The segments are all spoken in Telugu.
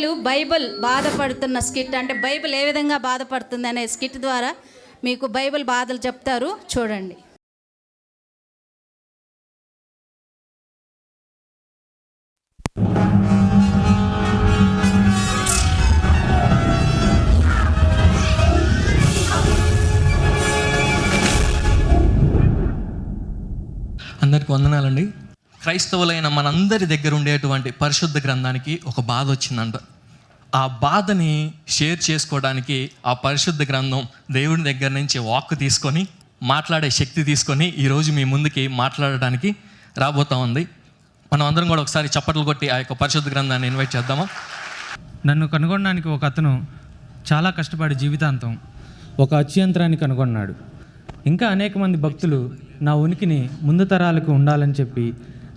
పిల్లలు బైబిల్ బాధపడుతున్న స్కిట్ అంటే బైబిల్ ఏ విధంగా బాధపడుతుంది అనే స్కిట్ ద్వారా మీకు బైబిల్ బాధలు చెప్తారు. చూడండి. అందరికి వందనాలండి. క్రైస్తవులైన మనందరి దగ్గర ఉండేటువంటి పరిశుద్ధ గ్రంథానికి ఒక బాధ వచ్చిందంట. ఆ బాధని షేర్ చేసుకోవడానికి ఆ పరిశుద్ధ గ్రంథం దేవుని దగ్గర నుంచి వాక్ తీసుకొని మాట్లాడే శక్తి తీసుకొని ఈరోజు మీ ముందుకి మాట్లాడడానికి రాబోతా ఉంది. మనం అందరం కూడా ఒకసారి చప్పట్లు కొట్టి ఆ యొక్క పరిశుద్ధ గ్రంథాన్ని ఇన్వైట్ చేద్దామా? నన్ను కనుగొనడానికి ఒక అతను చాలా కష్టపడి జీవితాంతం ఒక అత్యంతరాన్ని కనుగొన్నాడు. ఇంకా అనేక మంది భక్తులు నా ఉనికిని ముందు తరాలకు ఉండాలని చెప్పి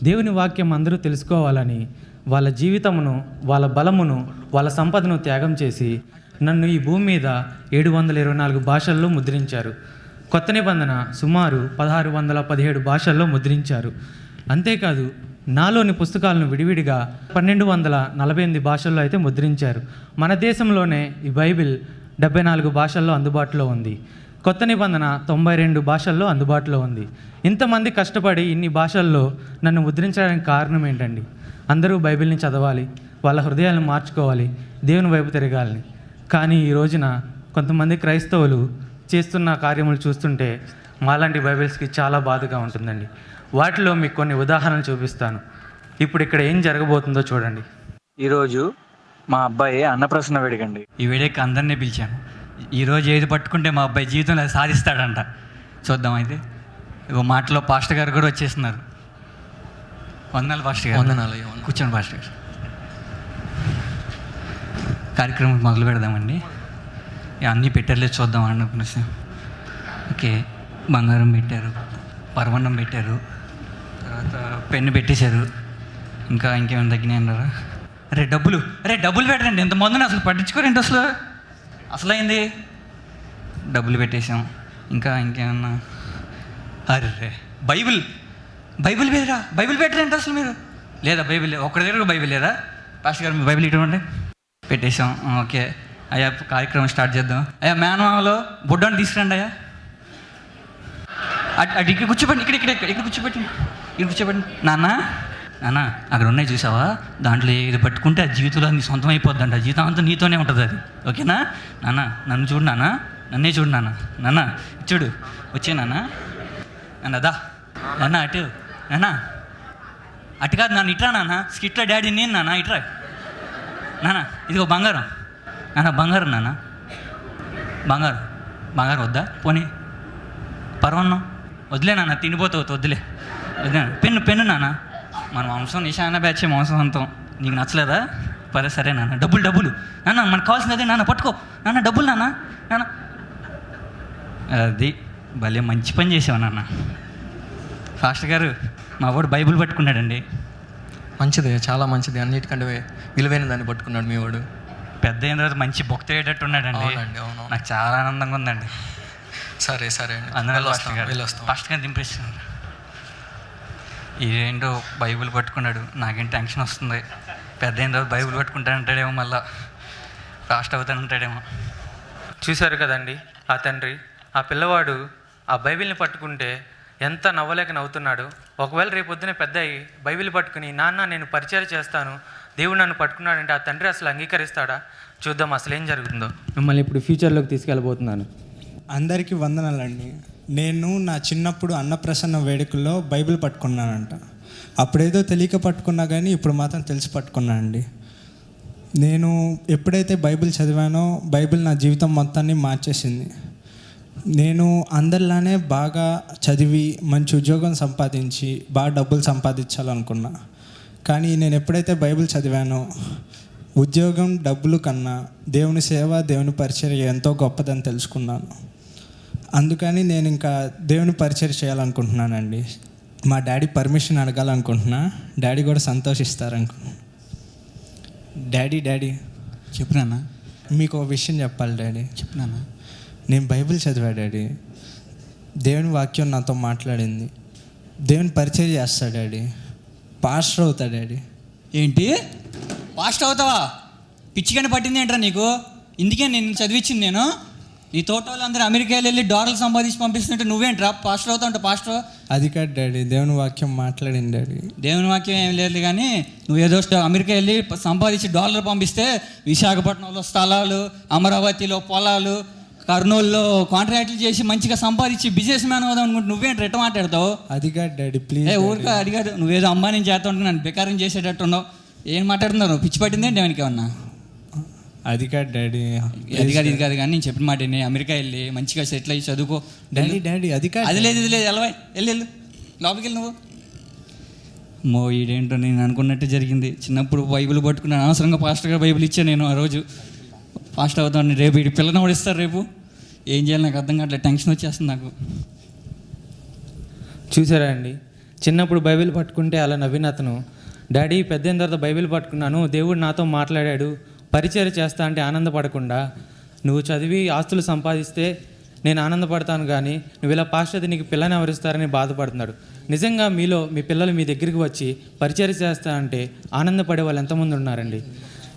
దేవుని వాక్యం అందరూ తెలుసుకోవాలని వాళ్ళ జీవితమును వాళ్ళ బలమును వాళ్ళ సంపదను త్యాగం చేసి నన్ను ఈ భూమి మీద ఏడు వందల ఇరవై నాలుగు భాషల్లో ముద్రించారు. కొత్త నిబంధన సుమారు పదహారు వందల పదిహేడు భాషల్లో ముద్రించారు. అంతేకాదు నాలోని పుస్తకాలను విడివిడిగా పన్నెండు వందల నలభై ఎనిమిది భాషల్లో అయితే ముద్రించారు. మన దేశంలోనే ఈ బైబిల్ డెబ్బై నాలుగు భాషల్లో అందుబాటులో ఉంది. కొత్త నిబంధన తొంభై రెండు భాషల్లో అందుబాటులో ఉంది. ఇంతమంది కష్టపడి ఇన్ని భాషల్లో నన్ను ముద్రించడానికి కారణం ఏంటండి? అందరూ బైబిల్ని చదవాలి వాళ్ళ హృదయాలను మార్చుకోవాలి దేవుని వైపు తిరగాలని. కానీ ఈ రోజున కొంతమంది క్రైస్తవులు చేస్తున్న కార్యములు చూస్తుంటే మాలాంటి బైబిల్స్కి చాలా బాధగా ఉంటుందండి. వాటిలో మీకు కొన్ని ఉదాహరణలు చూపిస్తాను. ఇప్పుడు ఇక్కడ ఏం జరగబోతుందో చూడండి. ఈరోజు మా అబ్బాయి అన్నప్రసన్న వేడికండి. ఈ వేడికి అందరినీ పిలిచాను. ఈరోజు ఏది పట్టుకుంటే మా అబ్బాయి జీవితంలో అది సాధిస్తాడంట. చూద్దాం అయితే. ఇగో మాటలో పాస్టర్ గారు కూడా వచ్చేస్తున్నారు. వందనాలు పాస్టర్ గారు. వందనాలు. కూర్చోండి పాస్టర్ గారు. కార్యక్రమం మొదలు పెడదామండి. అన్నీ పెట్టారులే చూద్దాం అనుకునేసి ఓకే. బంగారం పెట్టారు పర్వన్నం పెట్టారు తర్వాత పెన్ను పెట్టేశారు. ఇంకా ఇంకేమైనా తగ్గినాయి అన్నారా అరే డబ్బులు. అరే డబ్బులు పెట్టండి. ఎంతమందిని అసలు పట్టించుకోరండి అసలు? అసలైంది? డబ్బులు పెట్టేశాం. ఇంకా ఇంకేమన్నా? అరే బైబిల్. బైబిల్ లేదురా బైబిల్ పెట్టరండి అసలు మీరు? లేదా బైబిల్? ఒక్కడి దగ్గర కూడా బైబిల్ లేదా పాస్టర్ గారు మీ బైబిల్ ఇటువంటి పెట్టేశాం. ఓకే. అయ్యా కార్యక్రమం స్టార్ట్ చేద్దాం. అయ్యా మేనమామలో బుడ్డని తీసుకురండి అయ్యా. అటు అటు ఇక్కడ కూర్చోబెట్టి ఇక్కడ ఇక్కడ ఇక్కడ ఇక్కడ కూర్చోబెట్టి ఇక్కడ కూర్చోబెట్టి. నాన్న? అన్న అక్కడ ఉన్నాయి చూసావా? దాంట్లో ఏది పట్టుకుంటే ఆ జీవితంలో నీ సొంతం అయిపోద్దంట జీవితం అంతా నీతోనే ఉంటుంది అది. ఓకేనా? నాన్న నన్ను చూడు నాన్న. నన్నే చూడు నాన్న. నాన్న చూడు. వచ్చే నాన్న. నాన్న దా. నాన్న అటు. నాన్న. అటు కాదు నాన్న ఇట్రా నాన్న. స్కిట్లో డాడీ నేను నాన్న ఇట్రా. నాన్న ఇదిగో బంగారం. నాన్న బంగారం నాన్న. బంగారం. బంగారం వద్దా? పోనీ. పర్వన్నం. వదిలే నాన్న తిండిపోతావు వద్దులే. వదిలే పెన్ను పెన్ను నాన్న. మన వంశం నిశాన బ్యాచ్ వంశం అంతం నీకు నచ్చలేదా? పరే సరే నాన్న. డబ్బులు డబ్బులు. నాన్న మనకు కావాల్సింది అదే. నాన్న పట్టుకో. నాన్న డబ్బులు నాన్న. నాన్న. అది భలే మంచి పని చేసావు నాన్న. ఫాస్టర్ గారు మా వాడు బైబిల్ పట్టుకున్నాడండి. మంచిది చాలా మంచిది. అన్నిటికంటే విలువైన దాన్ని పట్టుకున్నాడు మీ వాడు. పెద్ద అయిన తర్వాత మంచి భక్తి అయ్యేటట్టు ఉన్నాడండి. నాకు చాలా ఆనందంగా ఉందండి. సరే సరే అండి. అందరూ వెళ్ళొస్తాం వెళ్ళొస్తాం. ఫస్ట్గా దింపేస్తున్నారు ఇదేంటో బైబిల్ పట్టుకున్నాడు. నాకేం టెన్షన్ వస్తుంది. పెద్ద తర్వాత బైబిల్ పట్టుకుంటానంటాడేమో మళ్ళా. ఫాస్ట్ అవుతానంటాడేమో చూశారు కదండి ఆ తండ్రి. ఆ పిల్లవాడు ఆ బైబిల్ని పట్టుకుంటే ఎంత నవ్వలేక నవ్వుతున్నాడు. ఒకవేళ రేపొద్దున పెద్ద అయ్యి బైబిల్ పట్టుకుని నాన్న నేను పరిచయం చేస్తాను. దేవుడు నన్ను పట్టుకున్నాడంటే ఆ తండ్రి అసలు అంగీకరిస్తాడా? చూద్దాం అసలు ఏం జరుగుతుందో. మిమ్మల్ని ఇప్పుడు ఫ్యూచర్లోకి తీసుకెళ్ళబోతున్నాను. అందరికీ వందనాలండి. నేను నా చిన్నప్పుడు అన్నప్రసన్న వేడుకల్లో బైబిల్ పట్టుకున్నానంట. అప్పుడేదో తెలియక పట్టుకున్నా కానీ ఇప్పుడు మాత్రం తెలిసి పట్టుకున్నానండి నేను ఎప్పుడైతే బైబిల్ చదివానో బైబిల్ నా జీవితం మొత్తాన్ని మార్చేసింది. నేను అందరిలానే బాగా చదివి మంచి ఉద్యోగం సంపాదించి బాగా డబ్బులు సంపాదించాలనుకున్నా. కానీ నేను ఎప్పుడైతే బైబిల్ చదివానో ఉద్యోగం డబ్బులు కన్నా దేవుని సేవ దేవుని పరిచర్య ఎంతో గొప్పదని తెలుసుకున్నాను. అందుకని నేను ఇంకా దేవుని పరిచయం చేయాలనుకుంటున్నానండి. మా డాడీ పర్మిషన్ అడగాలనుకుంటున్నా. డాడీ కూడా సంతోషిస్తారనుకు. Daddy daddy. చెప్పునానా మీకు ఒక విషయం చెప్పాలి డాడీ. చెప్పునానా నేను బైబిల్ చదివా డాడీ. దేవుని వాక్యం నాతో మాట్లాడింది. దేవుని పరిచయం చేస్తా డాడీ. పాస్టర్ అవుతా డాడీ. ఏంటి? ఫాస్ట్ అవుతావా? పిచ్చిగాని పట్టింది ఏంట్రా నీకు? ఇందుకే నేను చదివించింది నేను. నీ తోట వాళ్ళందరూ అమెరికాలో వెళ్ళి డాలర్లు సంపాదించి పంపిస్తుంటే నువ్వేంట్రా? పాస్టర్ అవుతా ఉంటా పాస్టర్? అది కాదు డాడీ దేవుని వాక్యం మాట్లాడింది డాడీ. దేవుని వాక్యం ఏం లేదు కానీ నువ్వు ఏదో అమెరికా వెళ్ళి సంపాదించి డాలర్ పంపిస్తే విశాఖపట్నంలో స్థలాలు అమరావతిలో పొలాలు కర్నూలులో కాంట్రాక్ట్లు చేసి మంచిగా సంపాదించి బిజినెస్ మ్యాన్ అవుదాం అనుకుంటే నువ్వేంటి ఎట్ట మాట్లాడతావు? అది కాదు డాడీ ప్లీజ్ ఏ ఊరిక అడిగాడు నువ్వేదో అంబానీ చేస్తా అనుకుని నన్ను బెకారం చేసేటట్టున్నావు. ఏం మాట్లాడుతున్నారు? పిచ్చి పట్టిందే దేవునికి ఏమన్నా? అది కాదు డాడీ. అది కాదు ఇది కాదు కానీ నేను చెప్పిన మాట విని. అమెరికా వెళ్ళి మంచిగా సెటిల్ అయ్యి చదువుకో. డాడీ డాడీ అది కాదు. అది లేదు ఇది లేదు వెళ్ళవా వెళ్ళి వెళ్ళు. లోపలికి వెళ్ళి నువ్వు. మో ఈడేంటో నేను అనుకున్నట్టు జరిగింది. చిన్నప్పుడు బైబిల్ పట్టుకున్నాను. అనవసరంగా పాస్టర్గా బైబిల్ ఇచ్చాను నేను ఆ రోజు. పాస్ట్ అవుతాను రేపు ఈ పిల్లని కూడా ఇస్తారు రేపు. ఏం చేయాలి నాకు అర్థం కావట్లేదు. టెన్షన్ వచ్చేస్తుంది నాకు. చూసారా అండి? చిన్నప్పుడు బైబిల్ పట్టుకుంటే అలా నవ్విన అతను డాడీ పెద్ద తర్వాత బైబిల్ పట్టుకున్నాను. దేవుడు నాతో మాట్లాడాడు. పరిచయం చేస్తా అంటే ఆనందపడకుండా నువ్వు చదివి ఆస్తులు సంపాదిస్తే నేను ఆనందపడతాను కానీ నువ్వు ఇలా పాశ్చాత్య నీకు పిల్లని ఎవరిస్తారని బాధపడుతున్నాడు. నిజంగా మీలో మీ పిల్లలు మీ దగ్గరికి వచ్చి పరిచయం చేస్తా అంటే ఆనందపడే వాళ్ళు ఎంతమంది ఉన్నారండి?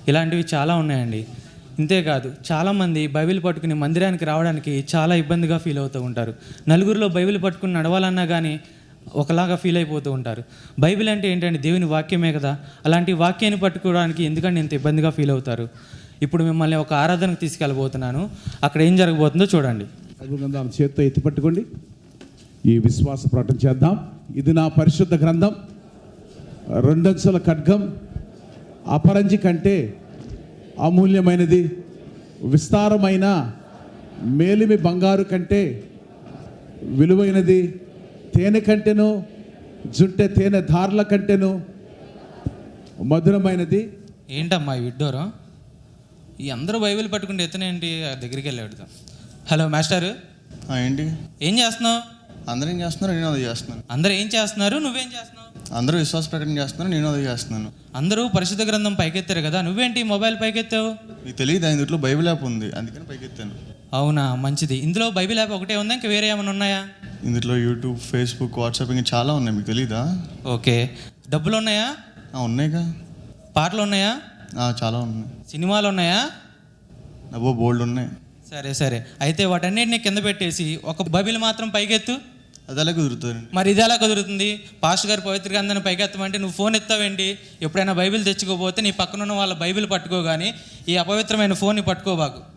ఇలాంటివి చాలా ఉన్నాయండి. ఇంతేకాదు చాలామంది బైబిల్ పట్టుకుని మందిరానికి రావడానికి చాలా ఇబ్బందిగా ఫీల్ అవుతూ ఉంటారు. నలుగురిలో బైబిల్ పట్టుకుని నడవాలన్నా కానీ ఒకలాగా ఫీల్ అయిపోతూ ఉంటారు. బైబిల్ అంటే ఏంటంటే దేవుని వాక్యమే కదా. అలాంటి వాక్యాన్ని పట్టుకోవడానికి ఎందుకంటే ఇంత ఇబ్బందిగా ఫీల్ అవుతారు. ఇప్పుడు మిమ్మల్ని ఒక ఆరాధనకు తీసుకెళ్ళబోతున్నాను. అక్కడ ఏం జరగబోతుందో చూడండి. గ్రంథం చేత్తో ఎత్తి పట్టుకోండి. ఈ విశ్వాస ప్రకటన చేద్దాం. ఇది నా పరిశుద్ధ గ్రంథం. రెండంచుల ఖడ్గం. అపరంజి కంటే అమూల్యమైనది. విస్తారమైన మేలిమి బంగారు కంటే విలువైనది. తేనె కంటెను జుంటె తేనె ధారల కంటెను. మధురమైనది. ఏంటమ్మా ఈ విడ్డోరం? ఈ అందరూ బైబిల్ పట్టుకుంటే ఎత్తనేంటి? ఆ దగ్గరికి వెళ్ళి అడుగుతాం హలో మాస్టారు. ఆ, ఏంటి? ఏం చేస్తున్నావు? అందరూ ఏం చేస్తున్నారు? నేను అది చేస్తున్నాను. అందరూ ఏం చేస్తున్నారు? నువ్వేం చేస్తున్నావు? అందరూ విశ్వాస ప్రకటన చేస్తున్నారు నేను అది చేస్తున్నాను. అందరూ పరిశుద్ధ గ్రంథం పైకెత్తారు కదా నువ్వేంటి మొబైల్ పైకెత్తావు? మీకు తెలియదు ఇందులో బైబిల్ యాప్ ఉంది అందుకని పైకి ఎత్తాను అవునా? మంచిది. ఇందులో బైబిల్ యాప్ ఒకటే ఉందా? ఇంకా వేరే ఏమైనా ఉన్నాయా? ఇందులో యూట్యూబ్ ఫేస్బుక్ వాట్సాప్ ఇంకా చాలా ఉన్నాయి. మీకు తెలీదా? ఓకే. డబ్బులు ఉన్నాయా? ఆ, ఉన్నాయిగా. పాటలు ఉన్నాయా? ఆ, చాలా ఉన్నాయి. సినిమాలు ఉన్నాయా? అబ్బో బోల్డ్ ఉన్నాయి. సరే సరే. అయితే వాటన్నిటిని కింద పెట్టేసి ఒక బైబిల్ మాత్రం పైకెత్తు. అది ఎలా కుదురుతుంది? మరి ఇది ఎలా కుదురుతుంది? పాస్టర్ గారు పవిత్ర గ్రంథాన్ని పైకెత్తమంటే నువ్వు ఫోన్ ఎత్తావేంటి? ఎప్పుడైనా బైబిల్ తెచ్చుకోపోతే నీ పక్కన ఉన్న వాళ్ళ బైబిల్ పట్టుకో కానీ ఈ అపవిత్రమైన ఫోన్ని పట్టుకోబాకు.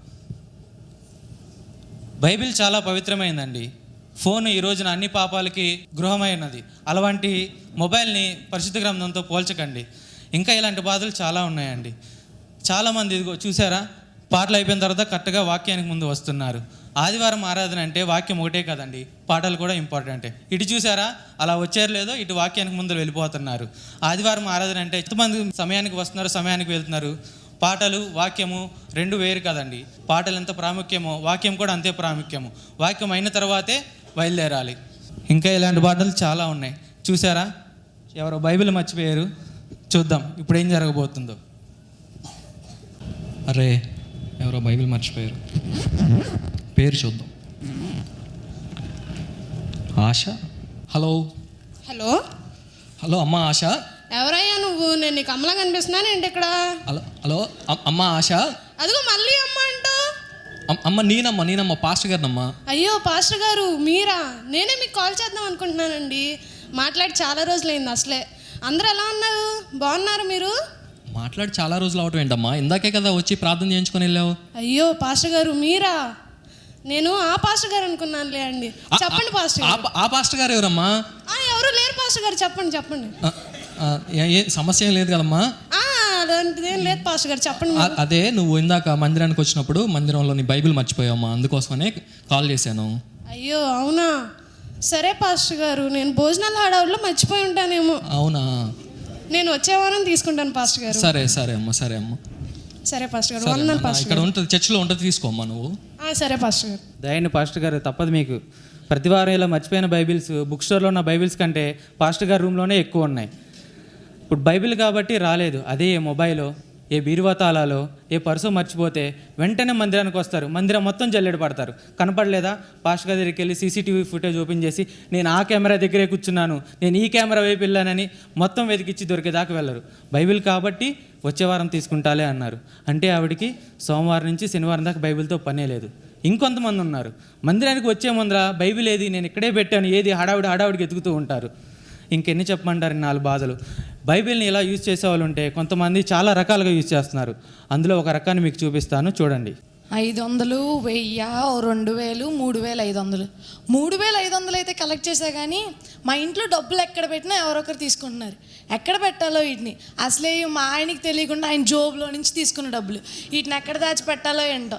బైబిల్ చాలా పవిత్రమైందండి. ఫోన్ ఈ రోజున అన్ని పాపాలకి గృహమైనది. అలాంటి మొబైల్ని పరిశుద్ధ గ్రంథంతో పోల్చకండి. ఇంకా ఇలాంటి బాధలు చాలా ఉన్నాయండి. చాలామంది ఇదిగో చూసారా? పాటలు అయిపోయిన తర్వాత కరెక్ట్గా వాక్యానికి ముందు వస్తున్నారు. ఆదివారం ఆరాధన అంటే వాక్యం ఒకటే కదండి. పాటలు కూడా ఇంపార్టెంటే ఇటు చూసారా? అలా వచ్చారు లేదో ఇటు వాక్యానికి ముందు వెళ్ళిపోతున్నారు. ఆదివారం ఆరాధన అంటే ఎంతమంది సమయానికి వస్తున్నారు సమయానికి వెళ్తున్నారు. పాటలు వాక్యము రెండు వేరు కదండి. పాటలు ఎంత ప్రాముఖ్యమో వాక్యం కూడా అంతే ప్రాముఖ్యము. వాక్యం అయిన తర్వాతే బయలుదేరాలి. ఇంకా ఇలాంటి పాటలు చాలా ఉన్నాయి. చూసారా ఎవరో బైబిల్ మర్చిపోయారు. చూద్దాం ఇప్పుడు ఏం జరగబోతుందో. అరే ఎవరో బైబిల్ మర్చిపోయారు. పేరు చూద్దాం. ఆశ? హలో. హలో. హలో అమ్మ ఆశ. ఎవరయ్యా నువ్వు? నేను నీకు అమ్మలా కనిపిస్తున్నాను ఏంటి ఇక్కడ? హలో. హలో అమ్- అమ్మ ఆశ? అదిగో మళ్ళీ అమ్మ అంటూ. అమ్- అమ్మ నేనమ్మ నేనమ్మ పాస్టర్ గారినమ్మా. అయ్యో పాస్టర్ గారు మీరా? నేనే మీకు కాల్ చేద్దాం అనుకుంటున్నానండి. మాట్లాడి చాలా రోజులైంది అసలే. అందరూ ఎలా ఉన్నారు? బాగున్నారు మీరు? మాట్లాడి చాలా రోజులు అవటం ఏంటమ్మా? ఇందాకే కదా వచ్చి ప్రార్థన చేయించుకొని వెళ్ళావు. అయ్యో పాస్టర్ గారు మీరా? నేను ఆ పాస్టర్ గారు అనుకున్నానులే అండి. చెప్పండి పాస్టర్ ఆ గారు. పా- ఆ పాస్టర్ గారు ఎవరమ్మా? ఎవరు లేరు పాస్టర్ గారు. చెప్పండి చెప్పండి. సమస్య ఏం లేదు కదమ్మా? ఆ, అలాంటిదేం లేదు పాస్టర్ గారు. చెప్పండి మీరు. అదే నువ్వు ఇందాక మందిరానికి వచ్చినప్పుడు మందిరంలో నీ బైబిల్ మర్చిపోయావమ్మా అందుకోసమనే కాల్ చేశాను. అయ్యో అవునా? సరే పాస్టర్ గారు నేను భోజనాల హడావుడిలో మర్చిపోయి ఉంటానేమో. అవునా? నేను వచ్చే వారం తీసుకుంటాను పాస్టర్ గారు. సరే సరే అమ్మా సరే అమ్మా. సరే పాస్టర్ గారు సరే వందనాలు అమ్మా. పాస్టర్ ఇక్కడ ఉంటుంది చర్చిలో ఉంటుంది తీసుకోమ్మా నువ్వు. ఆ, సరే పాస్టర్ గారు. దయండి పాస్టర్ గారు తప్పదు మీకు. ప్రతి వారం ఇలా మర్చిపోయిన బైబిల్స్ బుక్ స్టోర్లో ఉన్న బైబిల్స్ కంటే పాస్టర్ గారి రూమ్లోనే ఎక్కువ ఉన్నాయి. ఇప్పుడు బైబిల్ కాబట్టి రాలేదు. అదే ఏ మొబైలో ఏ బీరువాతాలలో ఏ పర్సు మర్చిపోతే వెంటనే మందిరానికి వస్తారు. మందిరం మొత్తం జల్లెడు పడతారు. కనపడలేదా? పాస్ట్ దగ్గరికి వెళ్ళి సీసీటీవీ ఫుటేజ్ ఓపెన్ చేసి నేను ఆ కెమెరా దగ్గరే కూర్చున్నాను. నేను ఈ కెమెరా వైపు వెళ్ళానని మొత్తం వెతికిచ్చి దొరికేదాకా వెళ్ళరు. బైబిల్ కాబట్టి వచ్చే వారం తీసుకుంటాలే అన్నారు. అంటే ఆవిడికి సోమవారం నుంచి శనివారం దాకా బైబిల్తో పనే లేదు. ఇంకొంతమంది ఉన్నారు. మందిరానికి వచ్చే ముందర బైబిల్ ఏది? నేను ఇక్కడే పెట్టాను. ఏది? హడావిడి హడావిడికి ఎతుకుతూ ఉంటారు. ఇంకెన్ని చెప్పమంటారు నాలుగు బాధలు? బైబిల్ని ఇలా యూజ్ చేసే వాళ్ళు ఉంటే కొంతమంది చాలా రకాలుగా యూజ్ చేస్తున్నారు. అందులో ఒక రకాన్ని మీకు చూపిస్తాను చూడండి. ఐదు వందలు వెయ్యి రెండు వేలు మూడు వేలు ఐదు వందలు మూడు వేలు ఐదు వందలు అయితే కలెక్ట్ చేసా కానీ మా ఇంట్లో డబ్బులు ఎక్కడ పెట్టినా ఎవరొకరు తీసుకుంటున్నారు. ఎక్కడ పెట్టాలో వీటిని. అసలే మా ఆయనకి తెలియకుండా ఆయన జోబులో నుంచి తీసుకున్న డబ్బులు. వీటిని ఎక్కడ దాచిపెట్టాలో ఏంటో.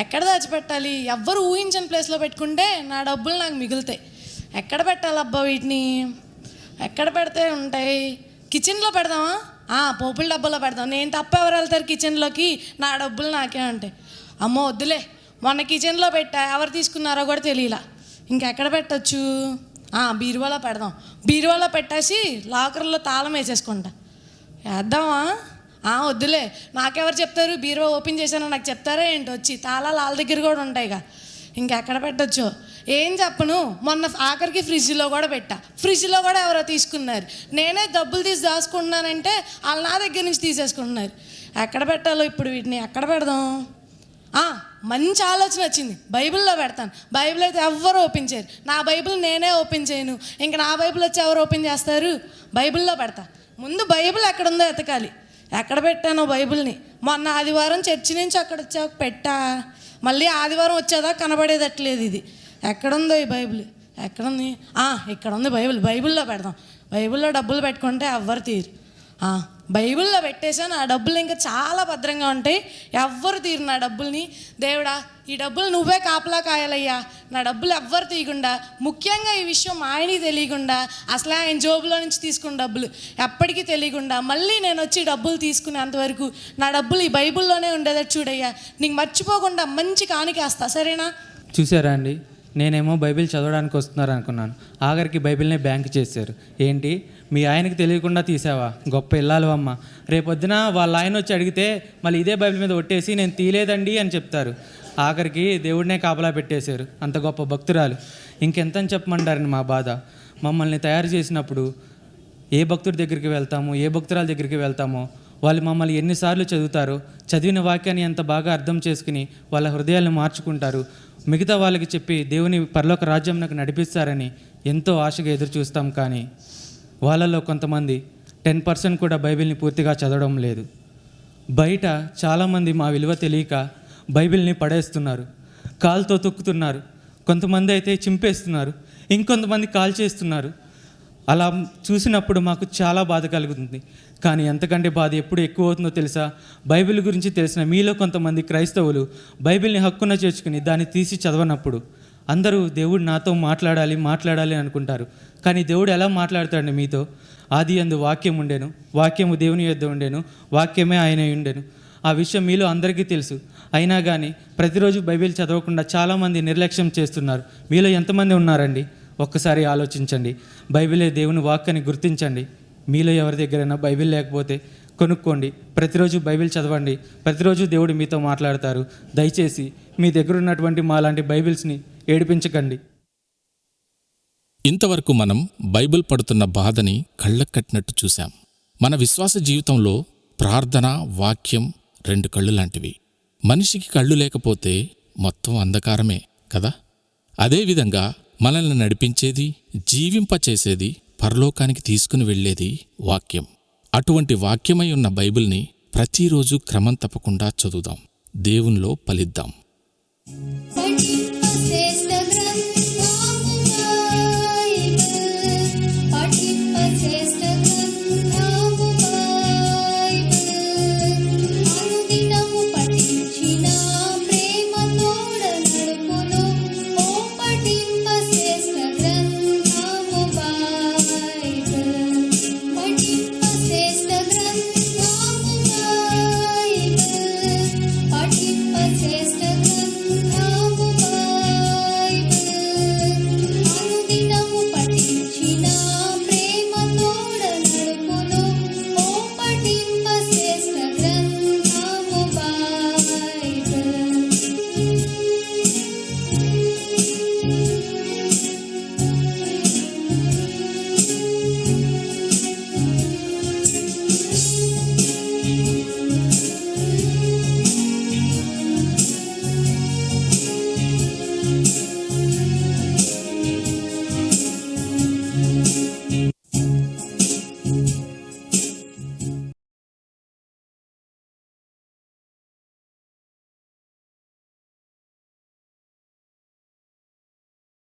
ఎక్కడ దాచిపెట్టాలి ఎవ్వరు ఊహించని ప్లేస్లో పెట్టుకుంటే నా డబ్బులు నాకు మిగులుతాయి. ఎక్కడ పెట్టాలబ్బా వీటిని? ఎక్కడ పెడితే ఉంటాయి? కిచెన్లో పెడదామా? ఆ, పోపుల డబ్బాలో పెడదాం. నేను తప్ప ఎవరు వెళ్తారు కిచెన్లోకి? నా డబ్బులు నాకే ఉంటాయి అమ్మో వద్దులే. మొన్న కిచెన్లో పెట్టా. ఎవరు తీసుకున్నారో కూడా తెలియలా. ఇంకెక్కడ పెట్టచ్చు? ఆ, బీరువాలో పెడదాం. బీరువాలో పెట్టేసి లాకర్లో తాళం వేసేసుకుంటా. వేద్దామా? ఆ, వద్దులే. నాకెవరు చెప్తారు? బీరువా ఓపెన్ చేశానో నాకు చెప్తారా ఏంటి? వచ్చి తాళాలు వాళ్ళ దగ్గర కూడా ఉంటాయిగా. ఇంకెక్కడ పెట్టచ్చు? ఏం చెప్పను? మొన్న ఆఖరికి ఫ్రిడ్జ్లో కూడా పెట్టా. ఫ్రిడ్జ్లో కూడా ఎవరో తీసుకున్నారు. నేనే డబ్బులు తీసి దాచుకుంటున్నానంటే వాళ్ళు నా దగ్గర నుంచి తీసేసుకుంటున్నారు. ఎక్కడ పెట్టాలో ఇప్పుడు వీటిని ఎక్కడ పెడదాం? మంచి ఆలోచన వచ్చింది. బైబిల్లో పెడతాను. బైబిల్ అయితే ఎవ్వరు ఓపెన్ చేయరు. నా బైబిల్ నేనే ఓపెన్ చేయను. ఇంకా నా బైబిల్ వచ్చి ఎవరు ఓపెన్ చేస్తారు? బైబిల్లో పెడతా. ముందు బైబిల్ ఎక్కడ ఉందో ఎతకాలి ఎక్కడ పెట్టానో బైబిల్ని. మొన్న ఆదివారం చర్చి నుంచి అక్కడ వచ్చాక పెట్టా. మళ్ళీ ఆదివారం వచ్చేదా కనబడేదట్లేదు ఇది. ఎక్కడుందో ఈ బైబిల్? ఎక్కడుంది? ఇక్కడ ఉంది బైబిల్. బైబిల్లో పెడదాం. బైబిల్లో డబ్బులు పెట్టుకుంటే ఎవ్వరు తీరు. బైబిల్లో పెట్టేశాను. ఆ డబ్బులు ఇంకా చాలా భద్రంగా ఉంటాయి. ఎవ్వరు తీరు నా డబ్బుల్ని. దేవుడా ఈ డబ్బులు నువ్వే కాపలా కాయాలయ్యా. నా డబ్బులు ఎవ్వరు తీయకుండా ముఖ్యంగా ఈ విషయం మా ఆయనకి తెలియకుండా అసలు ఆయన జోబులో నుంచి తీసుకున్న డబ్బులు ఎప్పటికీ తెలియకుండా మళ్ళీ నేను వచ్చి డబ్బులు తీసుకునేంతవరకు నా డబ్బులు ఈ బైబిల్లోనే ఉండేది చూడయ్యా. నీకు మర్చిపోకుండా మంచి కానికేస్తా సరేనా? చూసారా అండి? నేనేమో బైబిల్ చదవడానికి వస్తున్నారు అనుకున్నాను ఆఖరికి బైబిల్నే బ్యాంక్ చేశారు. ఏంటి? మీ ఆయనకి తెలియకుండా తీసావా? గొప్ప ఇల్లాలు అమ్మ. రేపొద్దున వాళ్ళ ఆయన వచ్చి అడిగితే మళ్ళీ ఇదే బైబిల్ మీద ఒట్టేసి నేను తీయలేదండి అని చెప్తారు. ఆఖరికి దేవుడినే కాపలా పెట్టేశారు. అంత గొప్ప భక్తురాలు. ఇంకెంతని చెప్పమంటారని మా బాధ? మమ్మల్ని తయారు చేసినప్పుడు ఏ భక్తుడి దగ్గరికి వెళ్తామో? ఏ భక్తురాల దగ్గరికి వెళ్తామో? వాళ్ళు మమ్మల్ని ఎన్నిసార్లు చదువుతారో? చదివిన వాక్యాన్ని ఎంత బాగా అర్థం చేసుకుని వాళ్ళ హృదయాలను మార్చుకుంటారు? మిగతా వాళ్ళకి చెప్పి దేవుని పరలోక నాకు నడిపిస్తారని ఎంతో ఆశగా ఎదురు చూస్తాం కానీ వాళ్ళలో కొంతమంది టెన్ పర్సెంట్ కూడా బైబిల్ని పూర్తిగా చదవడం లేదు. బయట చాలామంది మా విలువ తెలియక బైబిల్ని పడేస్తున్నారు. కాలుతో తొక్కుతున్నారు. కొంతమంది అయితే చింపేస్తున్నారు. ఇంకొంతమంది కాల్ చేస్తున్నారు అలా చూసినప్పుడు మాకు చాలా బాధ కలుగుతుంది. కానీ ఎంతకంటే బాధ ఎప్పుడు ఎక్కువ అవుతుందో తెలుసా? బైబిల్ గురించి తెలిసిన మీలో కొంతమంది క్రైస్తవులు బైబిల్ని హక్కున చేర్చుకుని దాన్ని తీసి చదవనప్పుడు అందరూ దేవుడు నాతో మాట్లాడాలి మాట్లాడాలి అని అనుకుంటారు. కానీ దేవుడు ఎలా మాట్లాడతాడండి మీతో? ఆది అందు వాక్యం ఉండేను వాక్యము దేవుని యొద్ద ఉండేను వాక్యమే ఆయన ఉండేను. ఆ విషయం మీలో అందరికీ తెలుసు. అయినా కానీ ప్రతిరోజు బైబిల్ చదవకుండా చాలామంది నిర్లక్ష్యం చేస్తున్నారు. మీలో ఎంతమంది ఉన్నారండి? ఒక్కసారి ఆలోచించండి. బైబిలే దేవుని వాక్కని గుర్తించండి. మీలో ఎవరి దగ్గరైనా బైబిల్ లేకపోతే కొనుక్కోండి. ప్రతిరోజు బైబిల్ చదవండి. ప్రతిరోజు దేవుడు మీతో మాట్లాడతారు. దయచేసి మీ దగ్గర ఉన్నటువంటి మాలాంటి బైబిల్స్ని ఏడిపించకండి. ఇంతవరకు మనం బైబిల్ పడుతున్న బాధని కళ్ళకు కట్టినట్టు చూశాం. మన విశ్వాస జీవితంలో ప్రార్థన వాక్యం రెండు కళ్ళు లాంటివి. మనిషికి కళ్ళు లేకపోతే మొత్తం అంధకారమే కదా? అదేవిధంగా మనల్ని నడిపించేది జీవింపచేసేది పరలోకానికి తీసుకుని వెళ్ళేది వాక్యం. అటువంటి వాక్యమై ఉన్న బైబిల్ని ప్రతిరోజు క్రమం తప్పకుండా చదువుదాం. దేవునిలో ఫలిద్దాం.